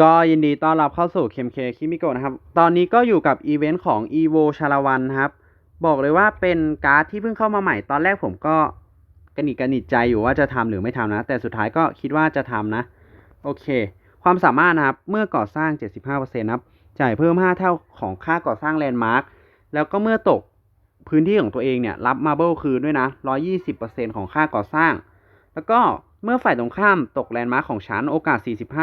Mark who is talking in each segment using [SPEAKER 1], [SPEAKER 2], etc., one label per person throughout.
[SPEAKER 1] ก็ยินดีต้อนรับเข้าสู่ KMK คิมิโกะนะครับ ตอนนี้ก็อยู่กับอีเวนต์ของ EVO ชาลวันครับ บอกเลยว่าเป็นการ์ดที่เพิ่งเข้ามาใหม่ ตอนแรกผมก็กระหนิกกระหนิดใจอยู่ว่าจะทำหรือไม่ทำนะ แต่สุดท้ายก็คิดว่าจะทำนะ โอเค ความสามารถนะครับ เมื่อก่อสร้าง 75%นะครับ จ่ายเพิ่ม 5 เท่าของค่าก่อสร้างแลนด์มาร์ค แล้วก็เมื่อตกพื้นที่ของตัวเองเนี่ยรับมาเบิลคืนด้วยนะ 120%ของค่าก่อสร้าง แล้วก็เมื่อฝ่ายตรงข้ามตกแลนด์มาร์คของฉันโอกาส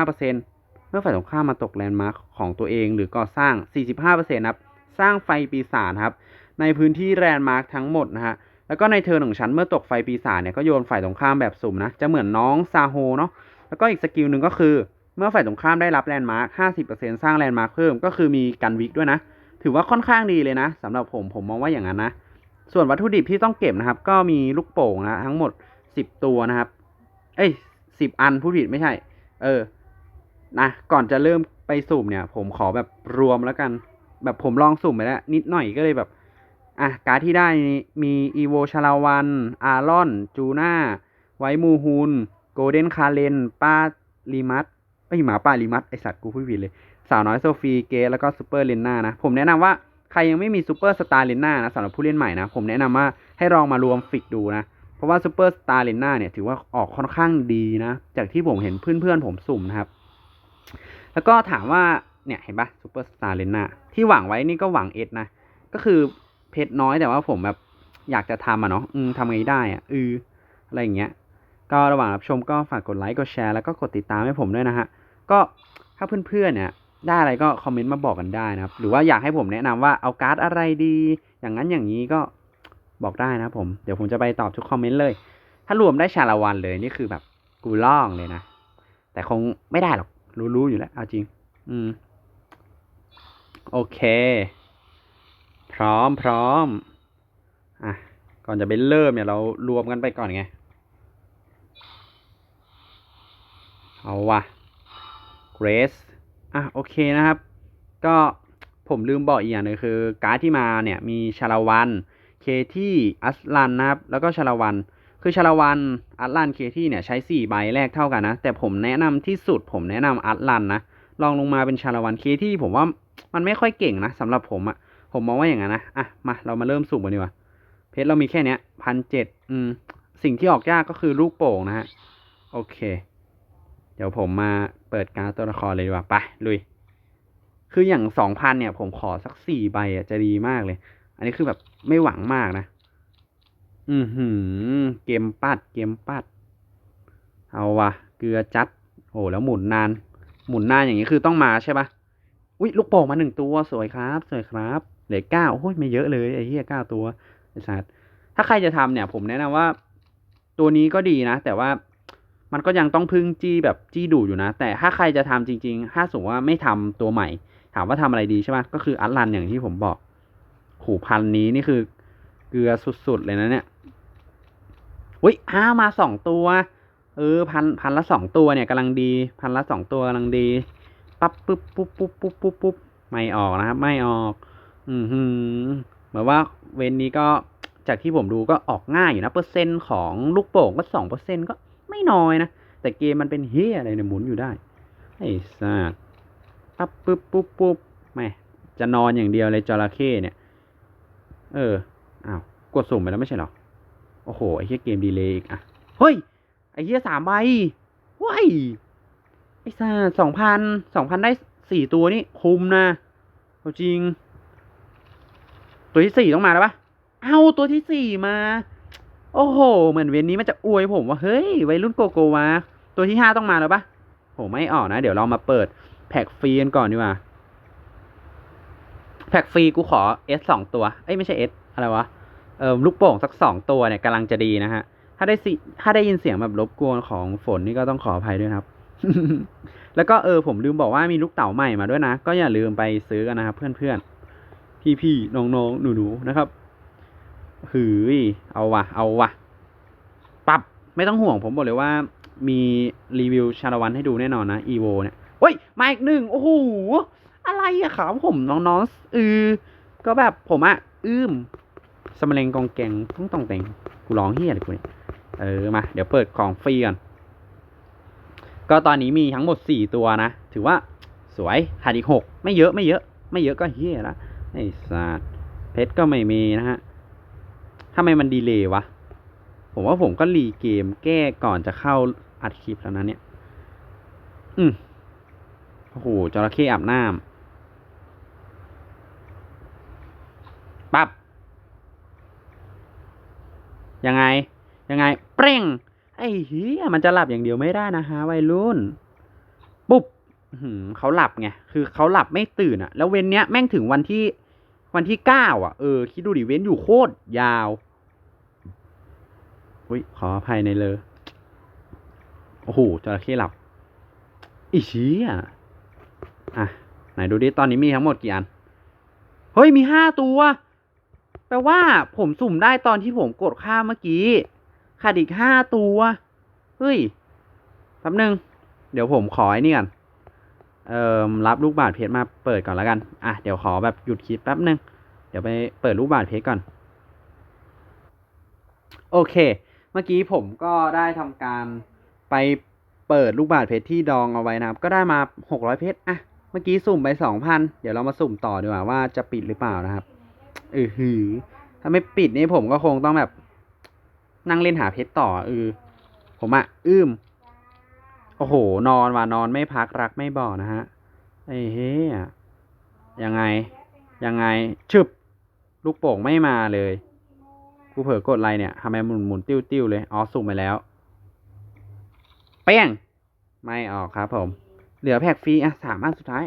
[SPEAKER 1] 45% มื่อฝ่ายตรงข้ามมาตกแลนด์มาร์คของตัวเอง หรือก่อสร้าง 45%นะครับ สร้างไฟปีศาจครับ ในพื้นที่แลนด์มาร์คทั้งหมดนะฮะ แล้วก็ในเทิร์นของฉันเมื่อตกไฟปีศาจเนี่ยก็โยนฝ่ายตรงข้ามแบบสุ่มนะ จะเหมือนน้องซาโฮเนาะ แล้วก็อีกสกิลหนึ่งก็คือ เมื่อฝ่ายตรงข้ามได้รับแลนด์มาร์ค 50%สร้างแลนด์มาร์คเพิ่ม ก็คือมีกันวิกด้วยนะ ถือว่าค่อนข้างดีเลยนะสำหรับผม ผมมองว่าอย่างนั้นนะ ส่วนวัตถุดิบที่ต้องเก็บนะครับ ก็มีลูกโป่งนะทั้งหมด 10 ตัวนะครับ เอ้ยสิบอันผู้ผิดไม่ใช่ เออ นะก่อนจะเริ่มไปสุ่มเนี่ย ผมขอแบบรวมแล้วกัน แบบผมลองสุ่มไปแล้ว นิดหน่อยก็เลยแบบอะการดที่ได้นี้มีอีโวชาลาวันอารอน จูน่า ไวมูฮูนโกลเด้นคาเลนป้าลีมัสไอหมาป้าลีมัสไอสัตว์กูพูดผิดเลย สาวน้อยโซฟีเกแล้วก็ซูเปอร์เลนน่านะ ผมแนะนำว่าใครยังไม่มีซูเปอร์สตาร์เลนน่านะสำหรับผู้เล่นใหม่นะ ผมแนะนำว่าให้ลองมารวมฟิกดูนะ เพราะว่าซูเปอร์สตาร์เลนน่าเนี่ยถือว่าออกค่อนข้างดีนะ จากที่ผมเห็นเพื่อนๆผมสุ่มนะครับ แล้วก็ถามว่าเนี่ยเห็นปะซูเปอร์สตาร์เลนน่าที่หวังไว้นี่ก็หวังเอสนะ ก็คือเพชรน้อยแต่ว่าผมแบบอยากจะทำอะเนาะอืมทำไงได้อะอืออะไรอย่างเงี้ย ก็ระหว่างรับชมก็ฝากกดไลค์กดแชร์แล้วก็กดติดตามให้ผมด้วยนะฮะ ก็ถ้าเพื่อนๆเนี่ยได้อะไรก็คอมเมนต์มาบอกกันได้นะครับ หรือว่าอยากให้ผมแนะนำว่าเอาการ์ดอะไรดี อย่างนั้นอย่างนี้ก็บอกได้นะผม เดี๋ยวผมจะไปตอบทุกคอมเมนต์เลย ถ้ารวมได้ชาละวันเลยนี่คือแบบกูล่องเลยนะ แต่คงไม่ได้หรอก รู้ๆอยู่แล้วเอาจริง อืม โอเค พร้อมพร้อม อะ ก่อนจะไปเริ่มเนี่ยเรารวมกันไปก่อนไง เอาว่ะเกรสอะ โอเคนะครับ ก็ผมลืมบอกอีกอย่างหนึงคือ การ์ดที่มาเนี่ยมีชาละวัน เคที่อัสลันนะครับ แล้วก็ชาละวัน คือชาละวันอัตลันเคที่เนี่ยใช้สี่ใบแรกเท่ากันนะ แต่ผมแนะนำที่สุดผมแนะนำอัตลันนะลองลงมาเป็นชาละวันเคที่ผมว่ามันไม่ค่อยเก่งนะสำหรับผมอะผมมองว่าอย่างนั้นนะอะมาเรามาเริ่มสุ่มกันดีกว่าเพชรเรามีแค่เนี้ยพันเจ็ดอืมสิ่งที่ออกยากก็คือลูกโป่งนะฮะโอเค เดี๋ยวผมมาเปิดการตัวละครเลยดีกว่าไปลุยคืออย่างสองพันเนี่ย ผมขอสักสี่ใบอะจะดีมากเลย อันนี้คือแบบไม่หวังมากนะ อือหือ เกมปัด เกมปัด เอาวะเกลือจัด โอ้แล้วหมุนนาน หมุนนานอย่างนี้คือต้องมาใช่ปะอุ้ยลูกโป่งมาหนึ่งตัวสวยครับ สวยครับเหลือเก้าโอ้ยไม่เยอะเลยไอ้เหี้ยเก้าตัวไอ้สัสถ้าใครจะทำเนี่ย ผมแนะนำว่า ตัวนี้ก็ดีนะ แต่ว่ามันก็ยังต้องพึ่งจี้แบบจี้ดูอยู่นะ แต่ถ้าใครจะทำจริง ๆ ถ้าสมมติว่าไม่ทำตัวใหม่ ถามว่าทำอะไรดีใช่ปะก็คืออัลลันอย่างที่ผมบอกหูพันนี้นี่คือเกลือสุดๆเลยนะเนี่ย อุ้ยอ้ามาสองตัว เออพันพันละสองตัวเนี่ยกำลังดี พันละสองตัวกำลังดี ปั๊บปุ๊บปุ๊บปุ๊บปุ๊บปุ๊บปุ๊บไม่ออกนะครับ ไม่ออก อือหือเหมือนว่าเวนนี้ก็จากที่ผมดูก็ออกง่ายอยู่นะ เปอร์เซ็นต์ของลูกโป่งก็สองเปอร์เซ็นก็ไม่น้อยนะ แต่เกมมันเป็นเฮียอะไรเนี่ยหมุนอยู่ได้ ไอ้สัสปั๊บปุ๊บปุ๊บปุ๊บแม่จะนอนอย่างเดียวเลยจระเข้เนี่ย เออ อ้าว กดสุ่มไปแล้วไม่ใช่หรอ โอ้โห ไอ้เหี้ยเกมดีเลยอีกอะ เฮ้ย ไอ้เหี้ยสามใบว้ายไอ้สัสสองพันสองพันได้สี่ตัวนี่คุ้มนะเอาจริง ตัวที่สี่ต้องมาแล้วปะเอาตัวที่สี่มา โอ้โห เหมือนเวนนี้มันจะอวยผมว่า เฮ้ย วัยรุ่นโกโกวาตัวที่ห้าต้องมาแล้วปะโหไม่ออกนะ เดี๋ยวเรามาเปิดแพ็กฟรีกันก่อนดีกว่า แพ็กฟรีกูขอ S สองตัว เอ้ยไม่ใช่ S อะไรวะ เออลูกโป่งสักสองตัวเนี่ยกำลังจะดีนะฮะ ถ้าได้สิถ้าได้ยินเสียงแบบรบกวนของฝนนี่ก็ต้องขออภัยด้วยครับ แล้วก็เออผมลืมบอกว่ามีลูกเต๋าใหม่มาด้วยนะ ก็อย่าลืมไปซื้อกันนะครับเพื่อนๆ พี่ๆน้องๆหนูๆนะครับหืยเอาวะเอาวะปรับไม่ต้องห่วงผมบอกเลยว่ามีรีวิวชาละวันให้ดูแน่นอนนะ EVO เนี่ยเฮ้ยมาอีกหนึ่งโอ้โหอะไรอะครับผมน้องๆเออก็แบบผมอะอืม สมเลงกองแกงต้องต้องแต่งกูร้องเฮียอะไรกูเนี่ยเออมา เดี๋ยวเปิดของฟรีก่อน ก็ตอนนี้มีทั้งหมดสี่ตัวนะ ถือว่าสวยขาดอีกหกไม่เยอะไม่เยอะ ไม่เยอะก็เฮียละไอ้สัตว์เพชรก็ไม่มีนะฮะทำไมมันดีเลย์วะ ผมว่าผมก็รีเกมแก้ก่อนจะเข้าอัดคลิปแล้วนะเนี่ย อืมโอ้โหจระเข้อาบน้ำปับ๊บ ยังไง ยังไง เปร่ง ไอ้เฮียมันจะหลับอย่างเดียวไม่ได้นะฮะวัยรุ่น ปุ๊บเขาหลับไง คือเขาหลับไม่ตื่นอะแล้วเว้นเนี้ยแม่งถึงวันที่ วันที่เก้าอะเออ คิดดูดิเว้นอยู่โคตรยาว อุ้ย ขออภัยในเลย โอ้โหจระเข้หลับ อีเชี้อะอะ ไหนดูดิ ตอนนี้มีทั้งหมดกี่อัน เฮ้ย มีห้าตัว แปลว่าผมสุ่มได้ตอนที่ผมกดค่าเมื่อกี้ขาดอีกห้าตัว เฮ้ยแป๊บนึง เดี๋ยวผมขอไอ้นี่ก่อนเอ่อรับลูกบาศเพชรมาเปิดก่อนแล้วกัน อะ เดี๋ยวขอแบบหยุดคลิปแป๊บนึง เดี๋ยวไปเปิดลูกบาศเพชรก่อน โอเค เมื่อกี้ผมก็ได้ทำการไปเปิดลูกบาศเพชรที่ดองเอาไว้นะครับ ก็ได้มาหกร้อยเพชร อะ เมื่อกี้สุ่มไปสองพัน เดี๋ยวเรามาสุ่มต่อดีกว่าว่าจะปิดหรือเปล่านะครับ เออหือ ถ้าไม่ปิดนี่ผมก็คงต้องแบบ นั่งเล่นหาเพชรต่อเออผมอะอื้ม โอ้โห นอนว่ะนอนไม่พักรักไม่บอกนะฮะไอ้เฮ้ยยังไง ยังไง ชึบ ลูกโป่งไม่มาเลย กูเผลอกดอะไรเนี่ยทำไมหมุนหมุนติ้วติ้วเลย อ๋อสุ่มไปแล้ว เปี้ยงไม่ออกครับผม เหลือแพ็กฟรีอะสามอันสุดท้าย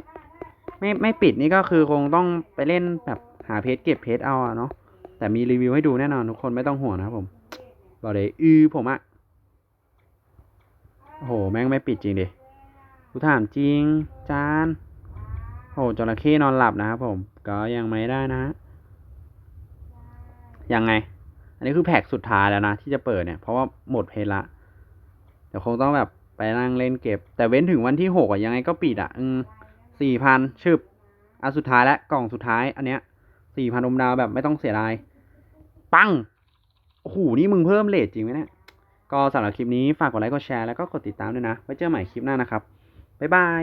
[SPEAKER 1] ไม่ไม่ปิดนี่ก็คือคงต้องไปเล่นแบบ หาเพจเก็บเพจเอาอะเนาะแต่มีรีวิวให้ดูแน่นอนทุกคนไม่ต้องห่วงนะครับผมบอกเลยอือผมอะโอ้โหแม่งไม่ปิดจริงดิกูถามจริง จานโอ้โหจระเข้นอนหลับนะครับผม ก็ยังไม่ได้นะยังไง อันนี้คือแพ็กสุดท้ายแล้วนะ ที่จะเปิดเนี่ย เพราะว่าหมดเพจละเดี๋ยวคงต้องแบบไปนั่งเล่นเก็บ แต่เว้นถึงวันที่หกอะยังไงก็ปิดอะอืมสี่พันชึบอันสุดท้ายและกล่องสุดท้าย อันเนี้ย สี่พันอมดาวแบบไม่ต้องเสียดาย ปัง โอ้โห นี่มึงเพิ่มเลทจริงไหมเนี่ย ก็สำหรับคลิปนี้ฝากกดไลค์ กดแชร์ แล้วก็กดติดตามด้วยนะ ไว้เจอใหม่คลิปหน้านะครับ บ๊ายบาย